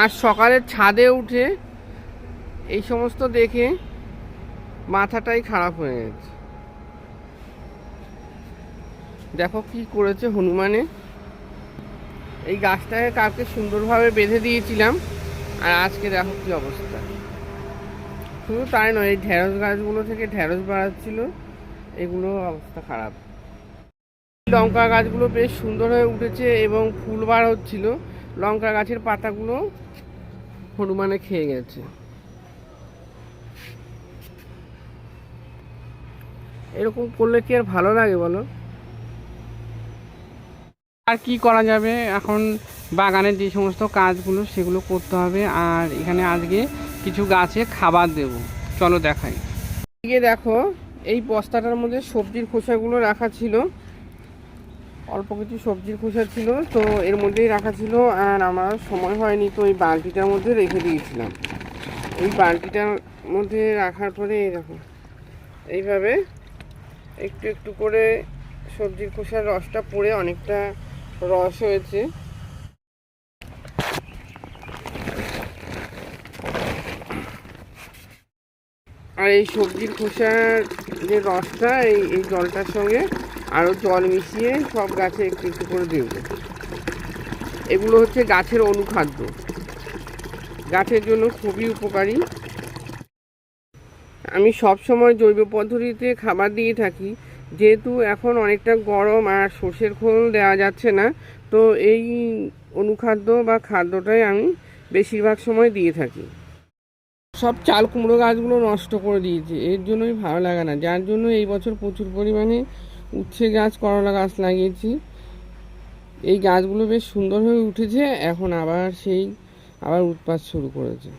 আর সকালে ছাদে উঠে এই সমস্ত দেখে মাথাটাই খারাপ হয়ে গেছে। দেখো কি করেছে হনুমানে। এই গাছটাকে কালকে সুন্দরভাবে বেঁধে দিয়েছিলাম, আর আজকে দেখো কি অবস্থা। শুধু তাই নয়, এই ঢেঁড়স গাছগুলো থেকে ঢেঁড়স বাড়াচ্ছিল, এগুলো অবস্থা খারাপ। লঙ্কা গাছগুলো বেশ সুন্দর হয়ে উঠেছে এবং ফুল বার হচ্ছিল। লঙ্কা গাছের পাতাগুলো হনুমানে খেয়ে গেছে। এরকম করলে কি আর ভালো লাগে বলো? আর কি করা যাবে? এখন বাগানের যে সমস্ত কাজগুলো সেগুলো করতে হবে। আর এখানে আজকে কিছু গাছে খাবার দেব। চলো দেখাই। দেখো এই বস্তাটার মধ্যে সবজির খোসাগুলো রাখা ছিল। অল্প কিছু সবজির খোসা ছিল, তো এর মধ্যেই রাখা ছিল আর আমার সময় হয়নি, তো এই বালতিটার মধ্যে রেখে দিয়েছিলাম। এই বালতিটার মধ্যে রাখার পরে এই দেখো, এইভাবে একটু একটু করে সবজির খোসার রসটা পড়ে অনেকটা রস হয়েছে। আর এই সবজির খোসার যে রসটা, এই এই জলটার সঙ্গে আরও জল মিশিয়ে সব গাছে একটু একটু করে দেব। এগুলো হচ্ছে গাছের অনুখাদ্য। গাছের জন্য খুবই উপকারী। আমি সব সময় জৈব পদ্ধতিতে খাবার দিয়ে থাকি। যেহেতু এখন অনেকটা গরম আর সর্ষের খোল দেওয়া যাচ্ছে না, তো এই অনুখাদ্য বা খাদ্যটাই আমি বেশিরভাগ সময় দিয়ে থাকি। সব চাল কুমড়ো গাছগুলো নষ্ট করে দিয়েছে। এর জন্যই ভালো লাগে না। যার জন্য এই বছর প্রচুর পরিমাণে উচ্ছে গাছ, করলা গাছ লাগিয়েছি। এই গাছগুলো বেশ সুন্দর হয়ে উঠেছে, এখন আবার সেই, আবার উৎপাত শুরু করেছে।